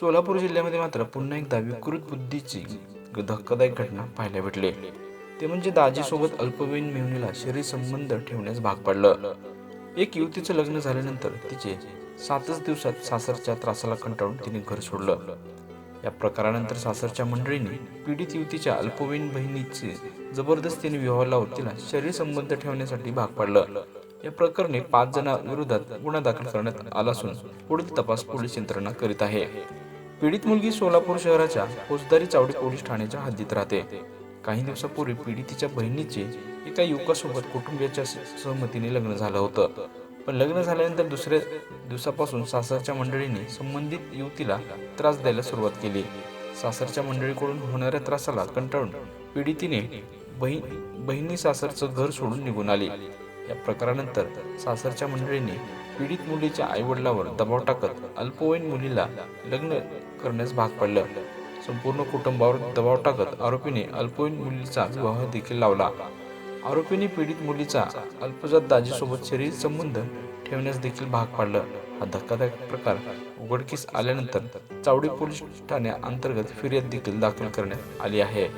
सोलापूर जिल्ह्यामध्ये मात्र पुन्हा एकदा विकृत बुद्धीची धक्कादायक घटना पाहायला भेटली. ते म्हणजे दाजीसोबत अल्पवयीन मेहुणीला शरीर संबंध ठेवण्यास भाग पडलं. एक युवतीचं लग्न झाल्यानंतर तिचे सातच दिवसात सासरच्या त्रासाला कंटाळून तिने घर सोडलं. या प्रकारानंतर सासरच्या मंडळींनी पीडित युवतीच्या अल्पवयीन बहिणीचे जबरदस्तीने विवाह लावून तिला शरीर संबंध ठेवण्यासाठी भाग पाडलं. या प्रकरणी पाच जणांविरोधात गुन्हा दाखल करण्यात आला असून पुढील तपास पोलीस यंत्रणा करीत आहे. पीडित मुलगी सोलापूर शहराच्या फौजदारी चावडी पोलीस ठाण्याच्या हद्दीत राहते. काही दिवसापूर्वी पीडितीच्या बहिणीचे एका युवकासोबत कुटुंबियाच्या सहमतीने लग्न झालं होतं. पण लग्न झाल्यानंतर दुसऱ्या दिवसापासून सासरच्या मंडळीने संबंधित युवतीला त्रास द्यायला सुरुवात केली. सासरच्या मंडळीकडून होणाऱ्या त्रासाला कंटाळून पीडितीने बहीण बहिणी सासरचं घर सोडून निघून आली. या प्रकारानंतर सासरच्या मंडळीने पीडित मुलीच्या आईवडिलांवर दबाव टाकत अल्पवयीन मुलीला लग्न करण्यास भाग पाडलं. संपूर्ण कुटुंबावर दबाव टाकत आरोपीने अल्पवयीन मुलीचा विवाह देखील लावला. आरोपीने पीडित मुलीचा अल्पजात दाजीसोबत शरीर संबंध ठेवण्यास देखील भाग पाडलं. हा धक्कादायक प्रकार उघडकीस आल्यानंतर चावडी पोलीस ठाण्या अंतर्गत फिर्याद देखील दाखल करण्यात आली आहे.